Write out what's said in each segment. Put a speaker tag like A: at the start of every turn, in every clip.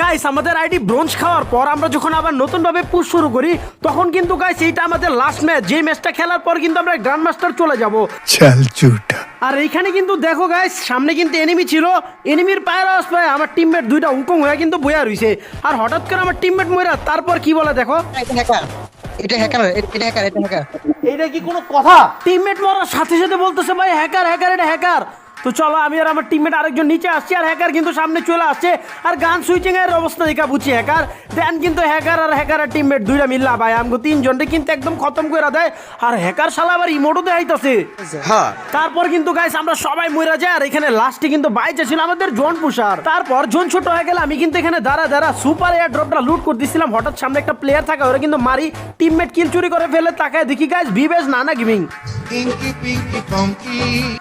A: Guys আমাদের ID bronze খাওয়ার পর আমরা যখন আবার নতুনভাবে পুশ শুরু করি তখন কিন্তু গাইস এইটা আমাদের লাস্ট ম্যাচ যে ম্যাচটা খেলার পর কিন্তু আমরা গ্র্যান্ড মাস্টার চলে যাব আর এইখানে কিন্তু দেখো গাইস সামনে কিন্তু এনিমি ছিল। এনিমির পায়ের আওয়াজ পায় আমার টিমমেট দুইটা উকং হয়ে কিন্তু বইয়া রইছে। আর হঠাৎ করে আমার টিমমেট মইরা তারপর কি বলে দেখো?
B: এটা হ্যাকার এটা হ্যাকার এটা হ্যাকার এটা
A: কি কোনো কথা? টিমমেট মরার সাথে সাথে বলতেছে ভাই হ্যাকার হ্যাকার এটা হ্যাকার তো চলো আমি আর আমার টিমমেট আরেকজন নিচে আসছি আর হ্যাকার কিন্তু সামনে চলে আসছে। আর গান সুইচিং এর অবস্থা দেখা বুঝছি হ্যাকার দেন কিন্তু হ্যাকার আর হ্যাকার আর টিমমেট দুইটা মিল্লা। ভাই আমগো তিনজনকে কিন্তু একদম খতম করে দেয় আর হ্যাকার শালা আবার ইমোটও দেখাইতেছে।
B: হ্যাঁ।
A: তারপর কিন্তু গাইস আমরা সবাই মরে যাই আর এখানে লাস্টে কিন্তু বাইচে ছিল আমাদের জোন পুষার তারপর জোন ছোট হয়ে গেলে আমি কিন্তু এখানে দাঁড়া দাঁড়া সুপার এয়ার ড্রপটা লুট করতেছিলাম হঠাৎ সামনে একটা প্লেয়ার থাকা ওরা কিন্তু মারি। টিমমেট কিল চুরি করে ফেলে তাকায় দেখি গাইস বিবেশ নানা গেমিং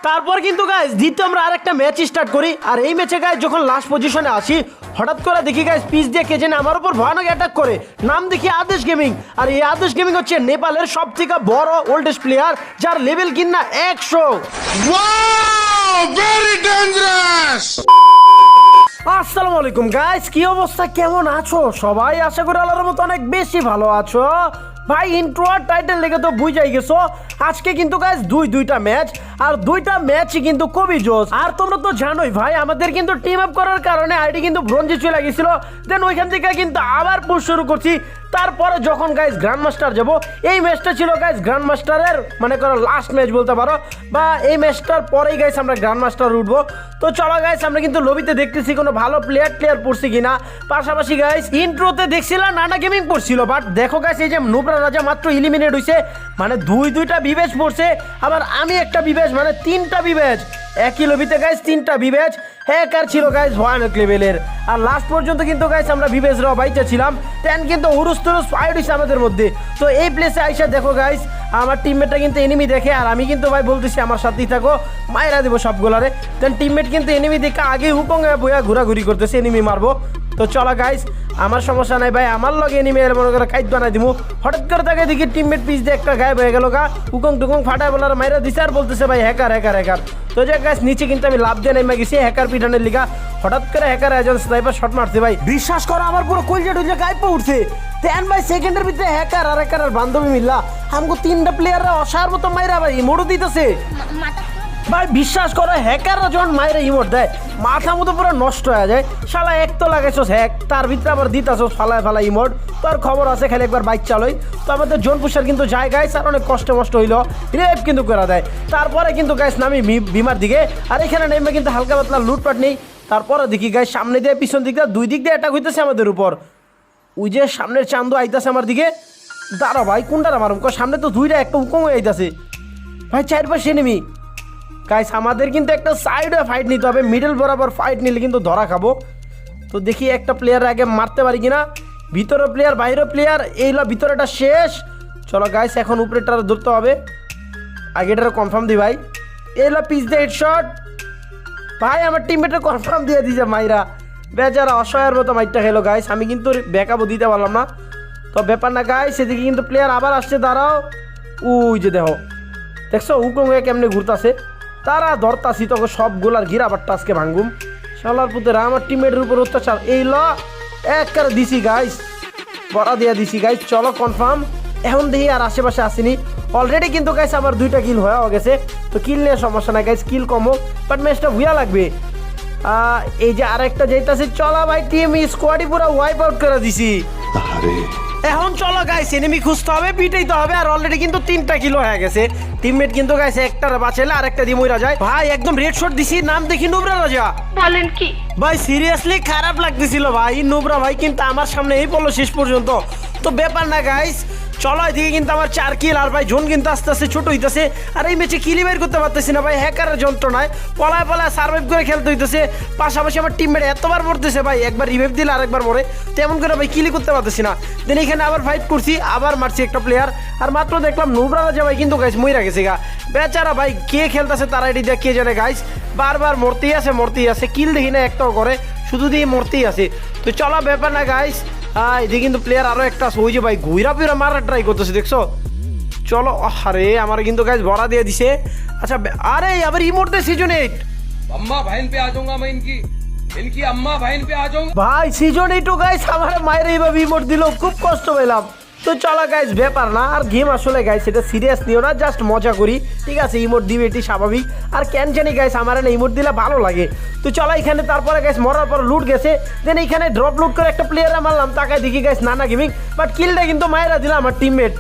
A: তারপর কিন্তু গাইস দ্বিতীয় আমরা আরেকটা ম্যাচ স্টার্ট করি। আর এই ম্যাচে গাইস যখন লাস্ট পজিশনে আসি হঠাৎ করে দেখি গাইস পিচ দিয়ে কে জানে আমার উপর ভয়ানক অ্যাটাক করে। নাম দেখি আদেশ গেমিং আর এই আদেশ গেমিং হচ্ছে নেপালের সব থেকে বড় ওল্ডেস্ট প্লেয়ার যার লেভেল কিনা একশো। আসসালামু আলাইকুম গাইস কি অবস্থা? কেমন আছো? সবাই আশা করি আল্লাহর মতো অনেক বেশি ভালো আছো। ভাই ইন্ট্রো আর টাইটেল লেগে তো বুঝাই গেছো। আজকে কিন্তু গাইজ দুই দুইটা ম্যাচ আর দুইটা ম্যাচই কিন্তু খুবই জোস আর তোমরা তো জানোই ভাই, আমাদের কিন্তু টিম আপ করার কারণে আইডি কিন্তু ব্রঞ্জে চলে গেছিল। দেন ওইখান থেকে কিন্তু আবার পুশ শুরু করছি। তারপরে যখন গাইস গ্র্যান্ড মাস্টার যাব, এই ম্যাচটা ছিল গাইস গ্র্যান্ড মাস্টারের মানে করো লাস্ট ম্যাচ বলতে পারো, বা এই ম্যাচটার পরেই গাইস আমরা গ্র্যান্ড মাস্টার উঠবো। তো চলো গাইস আমরা কিন্তু লবিতে দেখতেছি কোনো ভালো প্লেয়ার প্লেয়ার পড়ছি কিনা। পাশাপাশি গাইস ইন্ট্রোতে দেখছিলাম নানা গেমিং পড়ছিল বাট দেখো গাইস এই যে নুবরা রাজা মাত্র ইলিমিনেট হইছে মানে দুই দুইটা বিবেচ পড়ছে, আবার আমি একটা বিবেচ মানে তিনটা বিবেচ। একই লবিতে গাইজ তিনটা ভিভেজ হ্যাকার ছিল গাইস ভয়ানক লেভেলের আর লাস্ট পর্যন্ত কিন্তু গাইজ আমরা ভিভেজ রাও বাইচা ছিলাম। তেন কিন্তু হুরুস তুরুস ফাইট আমাদের মধ্যে। তো এই প্লেসে আইসা দেখো গাইজ আমার টিমমেটটা কিন্তু এনিমি দেখে, আর আমি কিন্তু ভাই বলতেছি আমার সাথেই থাকো মায়েরা দেবো সবগুলারে। দেন টিমমেট কিন্তু এনিমি দেখে আগে হুকং বইয়া ঘোরাঘুরি করতেছে এনিমি মারবো। তো চলো গাইস আমার সমস্যা নাই ভাই আমার লগে এনিমি এর মনে করে খাইত বানাই দিমু। হঠাৎ করে তাকে দেখি টিমমেট পিস দিয়ে একটা গায়েব হয়ে গেল গা। উকং টুকং ফাটায় বলার মাইরা দিছে। আর বলতেছে ভাই হ্যাকার হ্যাকার হ্যাকার তো যে গাইস নিচে কিন্তু আমি লাভ দিয়ে নেমে গেছি হ্যাকার পিটানের লিগা। হঠাৎ করে হ্যাকার একজন স্নাইপার শট মারছে ভাই। বিশ্বাস করো আমার পুরো কলজা টুলজা গায়েব উঠছে। তেন ভাই সেকেন্ডের ভিতরে হ্যাকার আর হ্যাকার আর বান্ধবী মিল্লা। আমগো তিনটা প্লেয়াররা অসার মতো মাইরা ভাই ইমোটও দিতেছে। ভাই, বিশ্বাস করো হ্যাকাররা যখন মায়ের ইমোট দেয়, মাথা মতো পুরো নষ্ট হয়ে যায়। শালা এক তো লাগাইছো হ্যাক তার ভিতরে আবার দিতাছো ফালায় ফালা ইমোট তোর খবর আছে, খালি একবার বাইক চালোই। তো আমাদের জোন পুষার কিন্তু যায় গাইস আর অনেক কষ্ট মষ্ট হইল। রেপ কিন্তু করে দেয়। তারপরে কিন্তু গাইস নামি বিমার দিকে। আর এখানে নেমে কিন্তু হালকা পাতলা লুটপাট নেই। তারপরে দেখি গাইস সামনে দিয়ে, পিছন দিক দিয়ে, দুই দিক দিয়ে অ্যাটাক হইতেছে আমাদের উপর। ওই যে সামনের চান্দু আইতাছে আমার দিকে। দাঁড়া ভাই কোনটা আমার সামনে তো দুইটা, একটা উকম আইতাছে। ভাই চার পাশে এনেমি গাইস আমাদের কিন্তু একটা সাইডে ফাইট নিতে হবে। মিডল বরাবর ফাইট নিলে কিন্তু ধরা খাব। তো দেখি একটা প্লেয়ার আগে মারতে পারি কিনা। ভিতরে প্লেয়ার বাইরে প্লেয়ার এইগুলো ভিতরেটা শেষ। চলো গাইস এখন উপরেটা ধরতে হবে। আগেটার কনফার্ম দি ভাই। এইগুলো পিস দিয়ে হেডশট ভাই, আমার টিমমেটে কনফার্ম দিয়ে দিয়েছে মাইরা। বেচারা অসহায়ের মতো মাইটটা খেলো গাইস আমি কিন্তু ব্যাকআপও দিতে পারলাম না। তো ব্যাপার না গাইস সেদিকে কিন্তু প্লেয়ার আবার আসছে, দাঁড়াও। উই যে দেখো। দেখছ? হয়ে কেমনে ঘুরতাছে? তারা ধরতাছি তোকে সবগুলার ঘিরাবারটা আজকে ভাঙ্গুম। শালার পুতেরা, আমার টিমের উপর অত্যাচার। এই ল এক করে দিছি গাইস বড়া দিয়া দিছি গাইস চলো কনফার্ম এখন দেখি আর আশেপাশে আসেনি। অলরেডি কিন্তু গাইস আমার দুইটা কিল হয়ে গেছে। তো কিল নিয়ে সমস্যা নাই গাইস কিল কমো। বাট ম্যাচটা ভুয়া লাগবে। এই যে আরেকটা যেতেছে চলা ভাই টিম স্কোয়াডই পুরো ওয়াইপ আউট করে দিছি। এখন চলো গাইস এনিমি খুঁজতে হবে পিটাইতে হবে আর অলরেডি কিন্তু তিনটা কিলো হয়ে গেছে। টিমমেট কিন্তু গাইস একটা বাঁচালে আর একটা দিমইরা যায়। ভাই একদম রেড শট দিছি নাম দেখি নুবরা রাজা।
C: বলেন কি?
A: ভাই সিরিয়াসলি খারাপ লাগতেছিল ভাই নুবরা ভাই কিন্তু আমার সামনে এই পড়ল শেষ পর্যন্ত। তো ব্যাপার না গাইস চলো এদিকে কিন্তু আমার চার কিল আর ভাই জোন কিন্তু আস্তে আস্তে ছোট হইতেছে। আর এই ম্যাচে কিলি বের করতে পারতেছি না ভাই হ্যাকারের যন্ত্রণায়। পলায় পলায় সার্ভাইভ করে খেলতে হইতেছে। পাশাপাশি আমার টিমমেট এতবার মরতেছে ভাই একবার রিভাইভ দিলে আরেকবার মরে। তেমন করে ভাই কিলি করতে পারতেছি না। দেন এখানে আবার ফাইট করছি আবার মারছি একটা প্লেয়ার আর মাত্র দেখলাম নুবরা রাজা ভাই কিন্তু গাইস মইরা গেছে গা বেচারা ভাই কে খেলতেছে তার আইডি দিয়ে কে জানে গাইস বারবার মরতেই আছে মরতেই আছে কিল দেখি না একটাও করে শুধু দিয়ে মরতেই আছে তো চলা ব্যাপার না গাইস হ্যাঁ এদিকে কিন্তু প্লেয়ার আরো একটা আছে ওই যে ভাই ঘুরা ফিরা মারার ট্রাই করতেছে দেখছো চলো আরে আমার কিন্তু গাইস ভরা দিয়ে দিছে আচ্ছা বে- আরে আবার ইমোট দে সিজন এইট
D: अम्मा बहन पे आ जाऊंगा मैं इनकी
E: ইনকি আম্মা ভাইন পে আ
A: ভাই সিজন টু গাইস আমার মায়ের এইভাবে ইমোট দিল খুব কষ্ট পেলাম তো চলা গাইস ব্যাপার না আর গেম আসলে গাইস এটা সিরিয়াস নিও না জাস্ট মজা করি ঠিক আছে ইমোট দিবে এটি স্বাভাবিক আর কেন জানি গাইস আমার না ইমোট দিলে ভালো লাগে তো চলা এখানে তারপরে গাইস মরার পর লুট গেছে দেন এখানে ড্রপ লুট করে একটা প্লেয়াররা মারলাম তাকে দেখি গাইস নানা গেমিং বাট কিলটা কিন্তু মায়েরা দিলাম আমার টিমমেট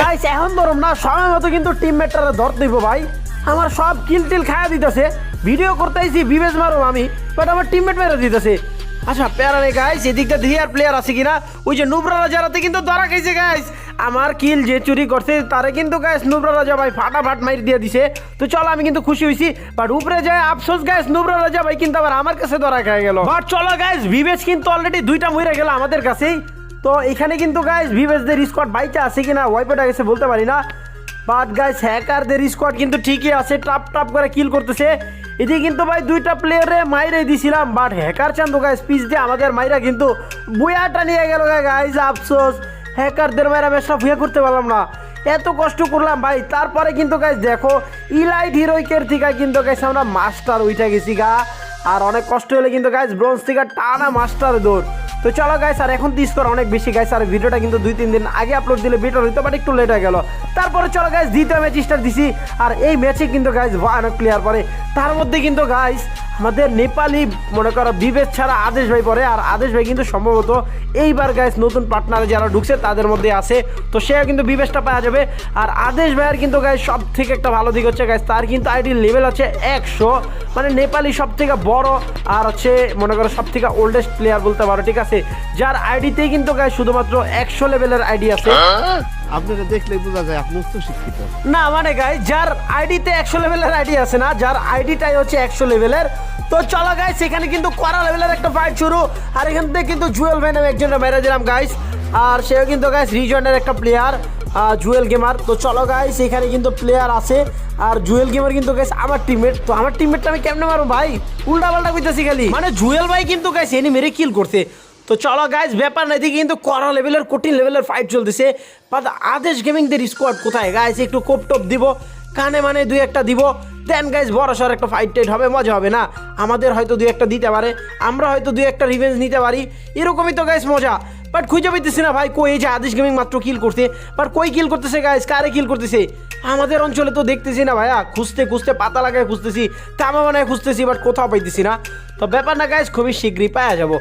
A: গাইস এখন ধরুন না সময় মতো কিন্তু টিমমেটটা ধর দিব ভাই আমার সব কিল টিল খায়া দিতেছে। ভিডিও করতে আইছি বিবেজ মারো আমি বাট আমার টিমমেট মেরে দিতেছে। আচ্ছা প্যারা রে গাইস এদিকটা দেখি আর প্লেয়ার আছে কিনা? ওই যে নুবরা রাজা রাতে কিন্তু ধরা খাইছে গাইস আমার কিল যে চুরি করছে, তারে কিন্তু গাইস নুবরা রাজা ভাই ফাটাফাট মাইর দিয়ে দিছে। তো চলো, আমি কিন্তু খুশি হয়েছি বাট উপরে যায় আফসোস গাইস নুবরা রাজা ভাই কিন্তু আবার আমার কাছে ধরা খেয়ে গেল। বাট চলো গাইস বিবেজ কিন্তু অলরেডি দুইটা মরে গেল আমাদের কাছেই। তো এখানে কিন্তু গাইস ভিভেসদের স্কোয়াড বাইচা আছে কিনা ওয়াইপেটা গেছে বলতে পারি না। বাট গাইস হ্যাকারদের স্কোয়াড কিন্তু ঠিকই আছে, টাপ টাপ করে কিল করতেছে। এদিকে কিন্তু ভাই দুইটা প্লেয়ারে মাইরে দিছিলাম বাট হ্যাকার চান্দু গাইস পিস দিয়ে আমাদের মাইরা কিন্তু বুয়াটা নিয়ে গেল গাইস আফসোস। হ্যাকারদের মাইরা বেশটা ভুয়া করতে পারলাম না। এত কষ্ট করলাম ভাই, তারপরে কিন্তু গাইস দেখো ইলাইট হিরোইকের থেকে কিন্তু গাইস আমরা মাস্টার উঠে গেছি গা। আর অনেক কষ্ট হলে কিন্তু গাইস ব্রোঞ্জ থেকে টানা মাস্টার দৌড়। তো চলো গাইস আর এখন দিস কর অনেক বেশি গাইস আর ভিডিওটা কিন্তু দুই তিন দিন আগে আপলোড দিলে বেটার হইতো বাট একটু লেট হয়ে গেল। তারপরে চলো গাইস দ্বিতীয় ম্যাচ স্টার্ট দিছি, আর এই ম্যাচে কিন্তু গাইস ভয়ানক প্লেয়ার পরে তার মধ্যে কিন্তু গাইস আমাদের নেপালি, মনে করো বিবেক ছাড়া আদেশ ভাই পরে আর আদেশ ভাই কিন্তু সম্ভবত এইবার গাইস নতুন পার্টনারে যারা ঢুকছে, তাদের মধ্যে আছে। তো সেও কিন্তু বিবেশটা পাওয়া যাবে। আর আদেশ ভাইয়ের কিন্তু গাইস সব থেকে একটা ভালো দিক হচ্ছে গাইস তার কিন্তু আইডির লেভেল আছে একশো। মানে নেপালি সব থেকে বড়, আর হচ্ছে, মনে করো সব থেকে ওল্ডেস্ট প্লেয়ার বলতে পারো, ঠিক আছে? যার আইডিতেই কিন্তু গাইস শুধুমাত্র একশো লেভেলের আইডি আছে।
C: আপনারা দেখলেই বোঝা যায় আপনি উচ্চ শিক্ষিত।
A: না মানে গাই যার আইডিতে একশো লেভেলের আইডি আছে না যার আইডিটাই হচ্ছে একশো লেভেলের। তো চলো গাইস এখানে কিন্তু কড়া লেভেলের একটা ফাইট শুরু। আর এখান থেকে কিন্তু জুয়েল ভাই নামে একজনের মেরে দিলাম গাইস আর সেও কিন্তু গাইস রিজনের একটা প্লেয়ার জুয়েল গেমার তো চলো গাইস এখানে কিন্তু প্লেয়ার আছে। আর জুয়েল গেমার কিন্তু গাইস আমার টিমমেট তো আমার টিমমেটটা আমি কেমনে মারবো ভাই? উল্টা পাল্টা কইতেছি খালি। মানে জুয়েল ভাই কিন্তু গাইস এনি মেরে কিল করছে। তো চলো গাইজ ব্যাপার না, এদিকে কিন্তু কড়া লেভেলের কঠিন লেভেলের ফাইট চলতেছে। বাট আদেশ গেমিংদের স্কোয়াড কোথায়? গাইজ একটু কোপ টোপ দিব, কানে মানে দুই একটা দিব। দেন গাইজ বড় সড় একটা ফাইট টাইট হবে, মজা হবে না। আমাদের হয়তো দুই একটা দিতে পারে, আমরা হয়তো দুই একটা রিভেঞ্জ নিতে পারি। এরকমই তো গাইজ মজা। বাট খুঁজে পেতেছি না ভাই, কই এই যে আদেশ গেমিং মাত্র কিল করতে বাট কই কিল করতেছে গাইজ কারে কিল করতেছে? আমাদের অঞ্চলে তো দেখতেছি না ভাইয়া। খুঁজতে খুঁজতে পাতা লাগায় খুঁজতেছি, কামা বানায় খুঁজতেছি বাট কোথাও পাইতেছি না। তো ব্যাপার না গাইজ খুবই শীঘ্রই পাওয়া যাব।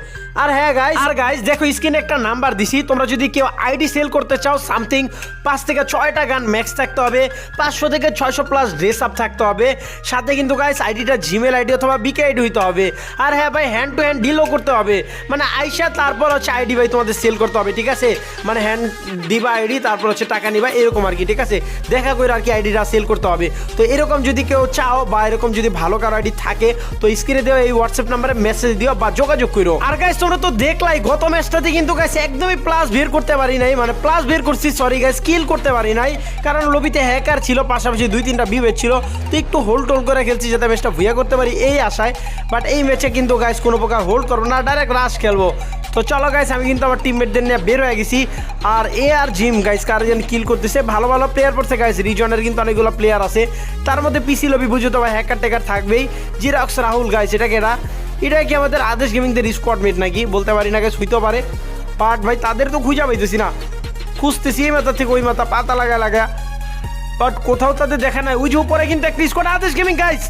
A: আর হ্যাঁ গাইজ আর গাইজ দেখো স্ক্রিনে একটা নাম্বার দিছি। তোমরা যদি কেউ আইডি সেল করতে চাও সামথিং পাঁচ থেকে ছয়টা গান ম্যাক্স থাকতে হবে, পাঁচশো থেকে ছয়শো প্লাস ড্রেস আপ থাকতে হবে। সাথে কিন্তু গাইজ আইডিটা জিমেল আইডি অথবা বিকে আইডি হইতে হবে। আর হ্যাঁ ভাই হ্যান্ড টু হ্যান্ড ডিলও করতে হবে। মানে আইসা তারপর হচ্ছে আইডি ভাই, তোমাদের সেল করতে হবে, ঠিক আছে? মানে হ্যান্ড দিবা আইডি তারপর হচ্ছে টাকা নিবা, এরকম আর কি, ঠিক আছে? দেখা করে আর কি আইডিটা সেল করতে হবে। তো এরকম যদি কেউ চাও বা এরকম যদি ভালো কারও আইডি থাকে, তো স্ক্রিনে দেওয়া এই হোয়াটসঅ্যাপ নাম্বারে মেসেজ দিও বা যোগাযোগ করো। আর গাইস তোমরা তো দেখলাই, গত ম্যাচটাতে কিন্তু গাইস একদমই প্লাস ভিড় করতে পারি নাই। মানে প্লাস ভিড় করছি সরি গাইস কিল করতে পারি নাই। কারণ লবিতে হ্যাকার ছিল, পাশাপাশি দুই তিনটা বিভেদ ছিল। তো একটু হোল্ড টোল করে খেলছি যাতে ম্যাচটা ভুয়া করতে পারি, এই আশায়। বাট এই ম্যাচে কিন্তু গাইস কোনো প্রকার হোল্ড করব না ডাইরেক্ট রাশ খেলব। তো চলো গাইস আমি কিন্তু আমার টিমমেটদের নিয়ে বের হয়ে গেছি। আর এ আর জিম গাইস কার কারজন কিল করতেছে। ভালো ভালো প্লেয়ার পড়ছে গাইস রিজনের কিন্তু অনেকগুলো প্লেয়ার আছে। তার মধ্যে পিসি লবি বুঝো তো ভাই হ্যাকার টেকার থাকবেই। জিরাক্স রাহুল গাইস এটা কেটা এটা কি আমাদের আদেশ গেমিংদের স্কোয়াড মেট নাকি? বলতে পারি না গাইস হইতে পারে। বাট ভাই, তাদের তো খুঁজা পাইতেছি না। খুঁজতেছি এই মাথা থেকে, ওই মাথা পাতা লাগা লাগা। বাট কোথাও তাদের দেখা নাই। ওই যে উপরে কিন্তু একটা স্কোয়াড আদেশ গেমিং গাইস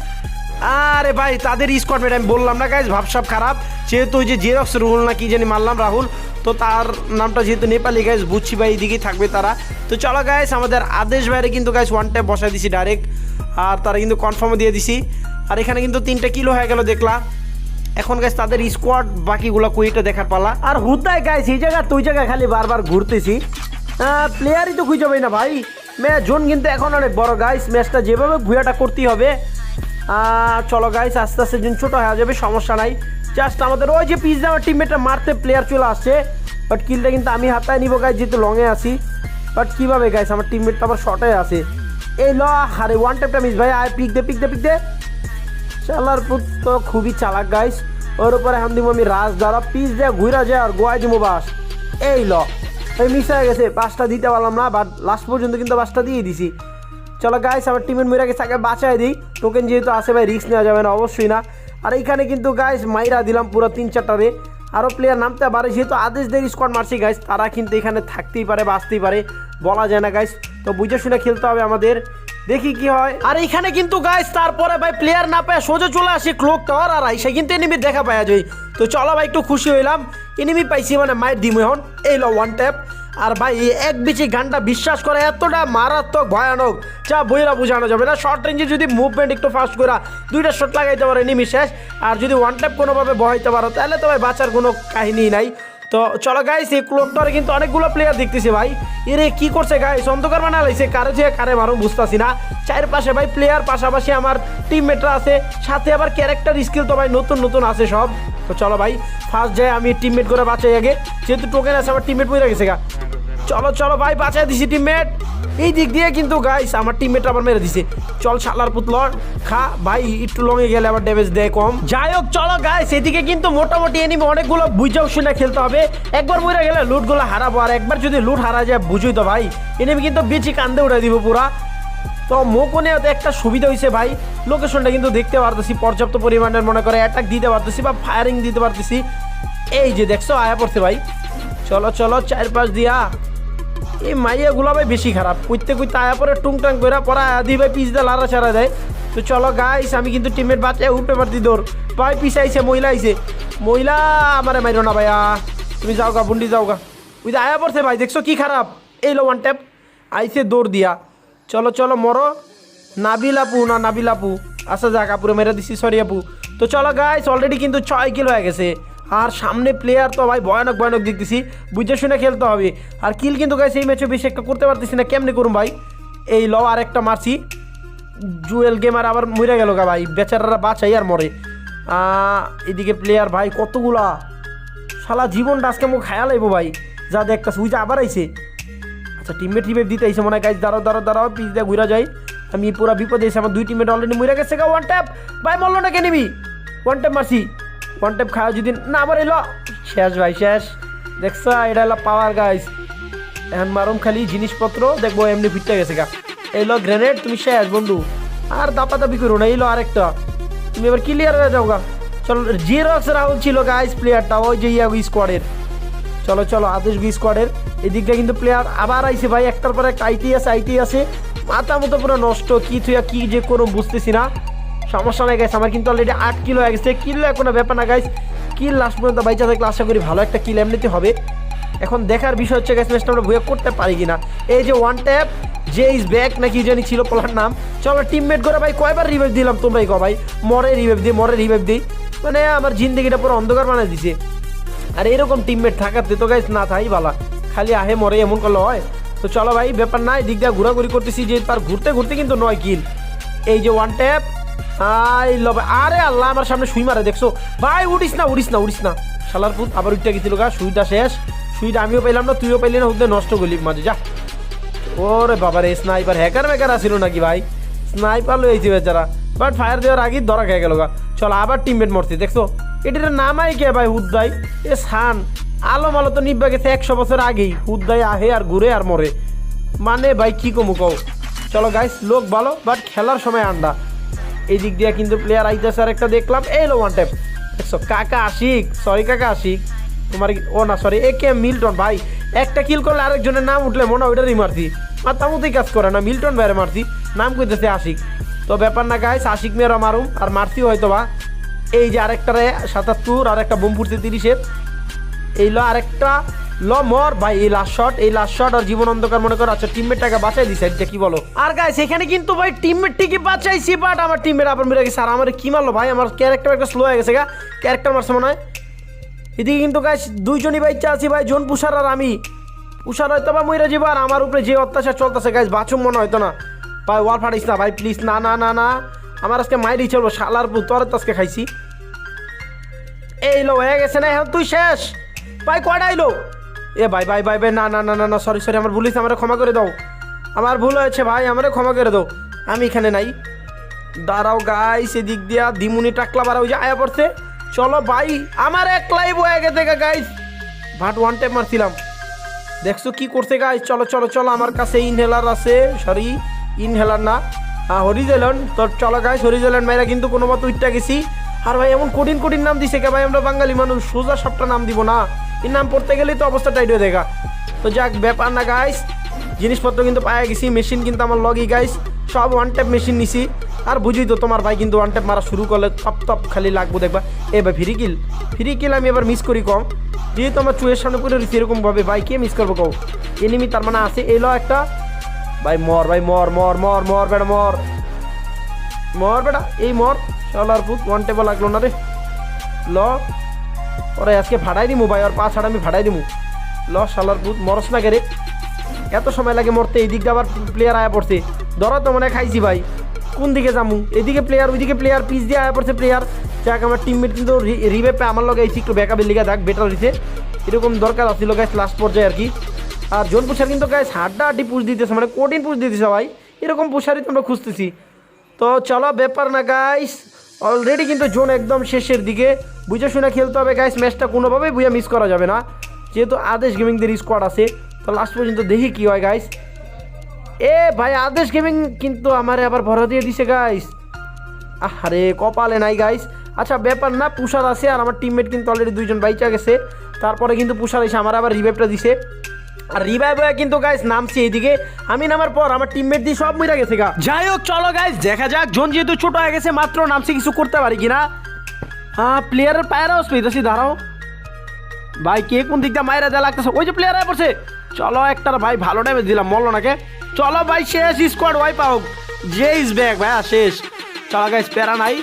A: আরে ভাই, তাদের স্কোয়াড মেট আমি বললাম না গাইস ভাবসাব খারাপ। যেহেতু ওই যে জেরক্স রাহুল না কি জানি মারলাম রাহুল, তো তার নামটা যেহেতু নেপালি গাইস বুঝছি ভাই, এদিকেই থাকবে তারা। তো চলো গাইস আমাদের আদেশ বাইরে কিন্তু গাইস ওয়ান টাইপ বসাই দিছি ডাইরেক্ট আর তারা কিন্তু কনফার্মও দিয়ে দিছি। আর এখানে কিন্তু তিনটা কিলো হয়ে গেল দেখলাম এখন গাইস তাদের স্কোয়াড বাকিগুলো কুইটা দেখার পালা। আর হুতায় গাইস এই জায়গা, তুই জায়গায় খালি বারবার ঘুরতেছি। প্লেয়ারই তো খুঁজে পাই না ভাই। ম্যাচ জোন কিন্তু এখন অনেক বড় গাইস ম্যাচটা যেভাবে ভুয়াটা করতেই হবে। চলো গাইস আস্তে আস্তে দিন ছোটো হয়ে যাবে, সমস্যা নাই। জাস্ট আমাদের ওই যে পিস আমার টিমমেটটা মারতে প্লেয়ার চলে আসছে। বাট কিলটা কিন্তু আমি হাতায় নিব গাইস যেহেতু লংয়ে আছি। বাট কীভাবে গাইস আমার টিমমেট তো আবার শর্টে আছে? এই ল হারে ওয়ান টাইপটা মিস ভাই, আয় পিক দে পিক দে পিক দে। চালার তো খুবই চালাক গাইস ওর উপরে হাম দিব আমি রাজ দ্বারা পিস দিয়ে ঘুরা যায় আর গোয়ায় দিব বাস। এই ল, এই মিস হয়ে গেছে বাসটা দিতে পারলাম না বাট লাস্ট পর্যন্ত কিন্তু বাসটা দিয়ে দিছি। চলো গাইস আমার টিমের গেছে আগে বাঁচাই দিই। টোকেন যেহেতু আসে ভাই রিস্ক নেওয়া যাবে না, অবশ্যই না। আর এইখানে কিন্তু গাইস মাইরা দিলাম পুরো তিন চারটারে আরও প্লেয়ার নামতে পারে, যেহেতু আদেশ আদেশদের স্কোয়াড মারছি গাইস তারা কিন্তু এখানে থাকতেই পারে বাঁচতেই পারে, বলা যায় না গাইস তো বুঝে শুনে খেলতে হবে আমাদের, দেখি কি হয়। আর এখানে কিন্তু গাইস তারপরে ভাই প্লেয়ার না পায় সোজা চলে আসি ক্লোক টাওয়ার আর আইসা কিন্তু এনিমি দেখা পাওয়া যায় তো চলো ভাই, একটু খুশি হইলাম। এনিমি পাইছি মানে মায়ের দিম এখন। এই লো ওয়ান ট্যাপ আর ভাই এক বিচি গানটা বিশ্বাস করা এতটা মারাত্মক ভয়ানক, যা বইরা বোঝানো যাবে না। শর্ট রেঞ্জে যদি মুভমেন্ট একটু ফাস্ট করা দুইটা শর্ট লাগাইতে পারে নিমিশেষ আর যদি ওয়ান ট্যাপ কোনোভাবে বহাইতে পারো, তাহলে তো ভাই বাঁচার কোনো কাহিনী নাই। তো চলো গাইস এই ক্লোকটারে কিন্তু অনেকগুলো প্লেয়ার দেখতেছে ভাই। এরে, কি করছে গাইস অন্ধকার মানে লাগছে কারে যে কারে মারো বুঝতেছি না। চারপাশে ভাই প্লেয়ার পাশাপাশি আমার টিমমেটরা আছে। সাথে আবার ক্যারেক্টার স্কিল তো ভাই নতুন নতুন আছে সব। তো চলো ভাই ফার্স্ট যাই আমি টিমমেট করে বাঁচাই আগে। যেহেতু টোকেন আছে, আমার টিমমেট বই রাখছে গা। চলো চলো ভাই, বাঁচাই দিছি টিমমেট এই দিক দিয়ে কিন্তু গাইস আমার টিমমেট আবার মেরে দিছে। চল শালার পুতলর খা, ভাই, একটু লঙে গেলে আবার ড্যামেজ দেয় কম। যাই হোক, চলো গাইস এদিকে কিন্তু মোটামুটি এনিমি অনেকগুলো বুঝাও শুনে খেলতে হবে। একবার মরে গেলে লুটগুলো হারাবো, আর একবার যদি লুট হারা যায়, বুঝুই তো ভাই। এনিমি কিন্তু বেশি কান্দে উঠে দিব পুরা। তো মোকনে একটা সুবিধা হয়েছে ভাই লোকেশনটা কিন্তু দেখতে পারতেছি, পর্যাপ্ত পরিমাণের মনে করে অ্যাটাক দিতে পারতেছি বা ফায়ারিং দিতে পারতেছি। এই যে দেখছ, আয়া পড়ছে ভাই। চলো চলো চার পাঁচ দিয়া। এই মাইয়াগুলো ভাই বেশি খারাপ। কইতে কইতে আয়া পরে টুংটাং করে পরে আয়া দি ভাই পিস দিয়ে লারা ছাড়া দেয়। তো চলো গাইস আমি কিন্তু টিমের বাচ্চায় উঠতে পারতি দৌড়। ভাই পিছে আইছে, মহিলা আইছে। মহিলা আমারে মাইরো না ভাইয়া। তুমি যাও গা বুন্ডি যাও গা ওই যে আয়া পড়ছে ভাই, দেখছ কি খারাপ? এই লো ওয়ান ট্যাপ আইছে দৌড় দিয়া। চলো চলো, মরো। নাবিল আপু না, নাবিল আপু। আচ্ছা যাক, আপুরে মেরে দিছি সরি আপু। তো চলো গাইস অলরেডি কিন্তু ছয় কিলো হয়ে গেছে। আর সামনে প্লেয়ার তো ভাই ভয়ানক ভয়ানক দেখতেছি। বুঝে শুনে খেলতে হবে। আর কিল কিন্তু গাইস এই ম্যাচে বেশি একটা করতে পারতেছি না। কেমনে করুন ভাই? এই ল আর একটা মারছি। জুয়েল গেমার আবার মরে গেল গা ভাই। বেচারারা বাঁচাই আর মরে। এদিকে প্লেয়ার ভাই কতগুলা? শালা জীবনটা আজকে মুখ খায়া লাইবো ভাই। যা দেখতেছে, ওই যে আবার আইছে। আচ্ছা টিমমেট টিমমেট দিতে আইসে মনে হয় গাইজ দাঁড়াও দাঁড়াও দাঁড়াও পিস দিয়ে ঘুরা যাই আমি পুরো বিপদে এসে আমার দুই টিমমেট অলরেডি মরে গেছে গা ওয়ান ট্যাপ ভাই, মরলো না কে নিবি ওয়ান ট্যাপ মারছি। ওয়ান ট্যাপ খাওয়া যদি না এলো শেষ ভাই, শেষ। দেখছা, এটা হলো পাওয়ার গাইজ এখন মারুম খালি জিনিসপত্র দেখব, এমনি ফিরতে গেছে গা। এইলো গ্রেনেড তুমি শেষ, বন্ধু। আর দাপা দাপি করো না এইলো আরেকটা। তুমি এবার ক্লিয়ার হয়ে যাও গা। চলো জিরক্স রাহুল ছিল গাইজ প্লেয়ারটা ওই যে ইয়া স্কোয়াডের চলো চলো, আদেশ বি স্কোয়াডের এদিকটা কিন্তু প্লেয়ার আবার আইছে ভাই, একটার পর একটা আইটি আছে আইটি আছে। মাথা মতো পুরো নষ্ট, কি থুয়া, কি যে করো বুঝতেছি না। সমস্যা নাই গাইছে আমার কিন্তু অলরেডি আট কিলো হয়ে গেছে। কিলো কোনো ব্যাপার না গাইস কিল লাস্ট পর্যন্ত বাইচা থাকলে আশা করি ভালো একটা কিল এমনিতে হবে। এখন দেখার বিষয় হচ্ছে গাইস ম্যাচটা আমরা ভুয়ে করতে পারি কিনা। এই যে ওয়ান ট্যাপ যে ইজ ব্যাক নাকি জানি ছিল পোলার নাম। চলো টিমমেট করে ভাই, কয়বার রিভাইভ দিলাম তোমরাই কো ভাই। মরে রিভাইভ দিই মরে রিভাইভ দিই মানে আমার জিন্দগিটা পুরো অন্ধকার বানাই দিছে। আর এরকম টিমমেট থাকাতে তো গাইস না থাই বালা। খালি আহে, মরে, এমন করলে হয়। তো চলো ভাই, ব্যাপার নাই, দিক ঘোরাঘুরি করতেছি যে তার ঘুরতে ঘুরতে কিন্তু নয় কিল। এই যে ওয়ান ট্যাপ আই লব, আরে আল্লাহ, আমার সামনে সুই মারে, দেখছ? ভাই উড়িস না উড়িস না উড়িস না। শালার পুত, আবার উঠতে গেছিল গা, সুইটা শেষ। সুইটা আমিও পাইলাম না, তুইও পাইলি না, হুদে নষ্ট করলি মাঝে, যা। ওরে বাবা রে স্নাইপার হ্যাকার ম্যাকার আসিল নাকি ভাই? স্নাইপার লইছি বেচারা বাট ফায়ার দেওয়ার আগেই ধরা খেয়ে গেল গা। চল, আবার টিমমেট মরছে, দেখছ? এটার নামাই কে ভাই হুদ্দাই এ সান আলো মালো তো নিব্বা গেছে একশো বছর আগেই। হুদ্দাই আহে আর ঘুরে আর মরে। মানে ভাই, কি কমু কও? চলো গাইস লোক ভালো বাট খেলার সময় আন্ডা। এই দিক দিয়ে কিন্তু প্লেয়ার আইতেছে আর একটা দেখলাম। এই লো ওয়ান ট্যাপ দেখছ? কাকা আশিক। সরি কাকা আশিক। তোমার ও না সরি এ কে মিল্টন ভাই। একটা কিল করলে আরেকজনের নাম উঠলে মনে হয় ওইটারই মারছি। মাতামতেই কাজ করে না, মিল্টন বাইরে মারছি। নাম কইতেছে আশিক। তো ব্যাপার না গাইস আশিক মেয়েরা মারুম। আর মারছি হয়তো বা এই যে আরেকটারে সাতাত্তর আর একটা বোম ফুটছে তিরিশের। এই ল আরেকটা ল মর, ভাই, এই লাস্ট শট এই লাস্ট শট আর জীবন অন্ধকার মনে করো। আচ্ছা টিমমেটটাকে বাঁচাই দিছে, এটা কি বলো? আর গাইস এখানে কিন্তু ভাই টিমমেট ঠিকই বাঁচাইছি বাট আমার টিমমেট আবার মেরে গেছে। আর আমার কি মারলো ভাই? আমার ক্যারেক্টার একটা স্লো হয়ে গেছে গা। ক্যারেক্টার মারছে মনে হয়। এদিকে কিন্তু গাইস দুইজনই বাইচা আছি ভাই, জোন পুষার আর আমি। পুষার হয়তো বা মইরা যাব, আর আমার উপরে যে অত্যাচার চলতেছে গাইস বাথরুম মনে হয়তো না। ভাই ওয়াল ফাটিস না ভাই প্লিজ না না না না। আমার আজকে মাইরি চলবো, শালার পুত, তোর আজকে খাইছি। এই লো, হয়ে গেছে না, এখন তুই শেষ। ভাই, কয়টা আইলো এ ভাই ভাই ভাই ভাই না না না না না সরি সরি আমার ভুল হয়েছে, আমার ক্ষমা করে দাও। আমার ভুল হয়েছে, ভাই, আমারে ক্ষমা করে দাও। আমি এখানে নাই। দাঁড়াও গাই সেদিক দিয়া দিমুনি টাকলা বাড়াও যে আয়া পড়ছে। চলো, ভাই, আমার এক লাইভ হয়ে গেছে গাইস ভাট ওয়ান টাইম মারছিলাম। দেখছ কি করছে গাইস চলো চলো চলো, আমার কাছে ইনহেলার আছে। সরি ইনহেলার না। হরিজেলন তো চলো গাইস হরিজেলন মেয়েরা কিন্তু কোনো মতো উঠটা গেছি। আর ভাই, এমন কঠিন কঠিন নাম দিছে কে ভাই? আমরা বাঙালি মানুষ, সোজা সবটা নাম দিব না। এই নাম পড়তে গেলেই তো অবস্থা টাইট হয়ে দেখা তো যাক, ব্যাপার না গাইস জিনিসপত্র কিন্তু পাওয়া গেছি মেশিন কিন্তু আমার লগই গাইস সব ওয়ান ট্যাপ মেশিন নিছি। আর বুঝি তো তোমার ভাই কিন্তু ওয়ান ট্যাপ মারা শুরু করলে টপ টপ খালি লাগবো দেখবা। এ ভাই ফ্রি কিল ফ্রি কিল আমি এবার মিস করি কম। যেহেতু আমার চুয়ের সামনে পুরো এরকম ভাবে, ভাই, কে মিস করব কও? এনিমি তার মানে আছে, এলো একটা। ভাই, মর ভাই, মর মর মর মর, বেটা, মর। মর, বেটা, এই মর। চলার পুত ওয়ান টেবল লাগল না রে। ল। ওরে, আজকে ভাড়াই দিমু ভাই, আর পা ছাড়া আমি ভাড়াই দিমু। ল শালার পুত মরস না রে এত সময় লাগে মরতে, এই দিকটা আবার প্লেয়ার আয়া পড়ছে। ধরো তো মনে খাইছি ভাই। কোন দিকে যামু? এদিকে প্লেয়ার ওইদিকে প্লেয়ার পিস দিয়ে আয়া পড়ছে প্লেয়ার যাক, আমার টিমমেট কিন্তু রিভেপে আমার লগে আইছি একটু ব্যাকআপের লিগে দেখ বেটার হইছে। এরকম দরকার আছিল গাইস লাস্ট পর্যায়ে আর কি। আর জোন পুষার কিন্তু গাইস হাড্ডা হাড্ডি পুষ দিতেছে মানে কঠিন পুষ দিতেছে ভাই। এরকম পুষারই তো আমরা খুঁজতেছি। তো চলো, ব্যাপার না গাইস অলরেডি কিন্তু জোন একদম শেষের দিকে। বুঝে শুনে খেলতে হবে গাইস ম্যাচটা কোনোভাবেই বুঝে মিস করা যাবে না। যেহেতু আদেশ গেমিংদের স্কোয়াড আছে, তো লাস্ট পর্যন্ত দেখি কি হয় গাইস এ ভাই, আদেশ গেমিং কিন্তু আমারে আবার ভরা দিয়ে দিছে গাইস আরে কপালে নাই গাইস আচ্ছা ব্যাপার না, পুষার আছে, আর আমার টিমমেট কিন্তু অলরেডি দুইজন বাইচা গেছে। তারপরে কিন্তু পুষার এসে আমার আবার রিভাইভটা দিছে। আর রিভাইভ হয়ে কিন্তু গাইস নামছি এইদিকে। আমি নামার পর আমার টিমমেট দিয়ে সব মরে গেছে গা। যাই হোক চলো গাইস দেখা যাক, জোন যেহেতু ছোট হয়ে গেছে, মাত্র নামছি, কিছু করতে পারি কিনা? হ্যাঁ প্লেয়ারের পায়ের আওয়াজ পেয়েছি দাঁড়াও। ভাই, কে কোন দিকটা মায়েরা দেওয়া লাগতেছে? ওই যে প্লেয়ার আয় পড়ছে। চলো, একটার ভাই ভালো ড্যামেজ দিলাম মরলো নাকে চলো ভাই, শেষ স্কোয়াড ওয়াইপ আউট যে ইজ ব্যাক ভাইয়া, শেষ। চলো গাইস প্যারা নাই।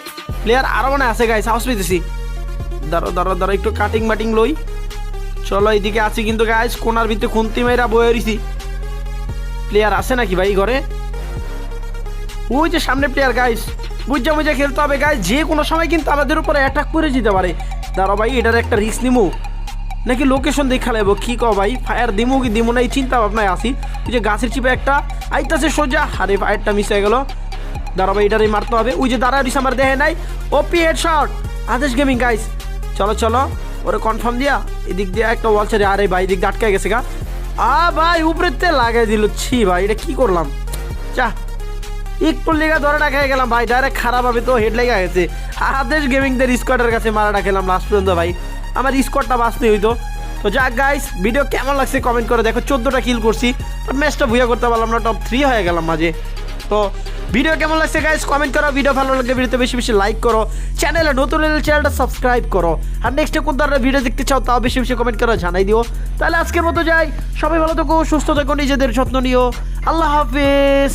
A: প্লেয়ার আরও মনে আছে গাইস হাউস পেতেছি। দাঁড়ো দাঁড়ো দাঁড়ো একটু কাটিং মাটিং লই। চলো এইদিকে আছি কিন্তু গাইস কোনার ভিতরে খুন্তি মেয়েরা বয়ে রইছি। প্লেয়ার আছে নাকি ভাই ঘরে? ওই যে সামনে প্লেয়ার গাইস বুঝা বুঝে খেলতে হবে গাইস যে কোনো সময় কিন্তু আমাদের উপরে অ্যাটাক করে যেতে পারে। দাঁড়া ভাই, এটার একটা রিস্ক নিমু। নাকি লোকেশন দেখা লাগবো কি কও ভাই? ফায়ার দিমু কি দিমু না, এই চিন্তা ভাবনায় আসি ওই যে গাছের চিপে একটা, আইতাছে সোজা। আরে ফায়ারটা মিস হয়ে গেল। দাঁড়া ভাই, এটারই মারতে হবে। ওই যে দাঁড়া আমার দেহে নাই। OP head shot Adesh gaming guys চলো চলো। ওরে কনফার্ম দিয়া, এদিক দিয়ে একটা ওয়াল ছেড়ে, আরে ভাই, এদিক দিয়ে আটকে গেছে গা। আ ভাই উপরেতে লাগাই দিল, ছি ভাই, এটা কি করলাম? চা একটু লেগা ধরাটা খেয়ে গেলাম ভাই ডাইরেক্ট খারাপ হবে তো হেড লেগে গেছে। আদেশ গেমিংদের স্কোয়াডের কাছে মারাটা খেলাম লাস্ট পর্যন্ত ভাই। আমার স্কোয়াডটা বাঁচতে হইতো। তো যাক গাইস ভিডিও কেমন লাগছে কমেন্ট করে দেখো, চোদ্দোটা কিল করছি। ম্যাচটা ভুয়া করতে পারলাম না টপ থ্রি হয়ে গেলাম মাঝে। তো ভিডিও কেমন লাগছে গাইজ কমেন্ট করো, ভিডিও ভালো লাগলে ভিডিওতে বেশি বেশি লাইক করো। চ্যানেলে নতুন হলে চ্যানেলটা সাবস্ক্রাইব করো। আর নেক্সটে কোন ধরনের ভিডিও দেখতে চাও তাও বেশি বেশি কমেন্ট করে জানাই দিও। তাহলে আজকের মতো যাই। সবাই ভালো থাকো, সুস্থ থাকো, নিজেদের যত্ন নিও। আল্লাহ হাফিজ।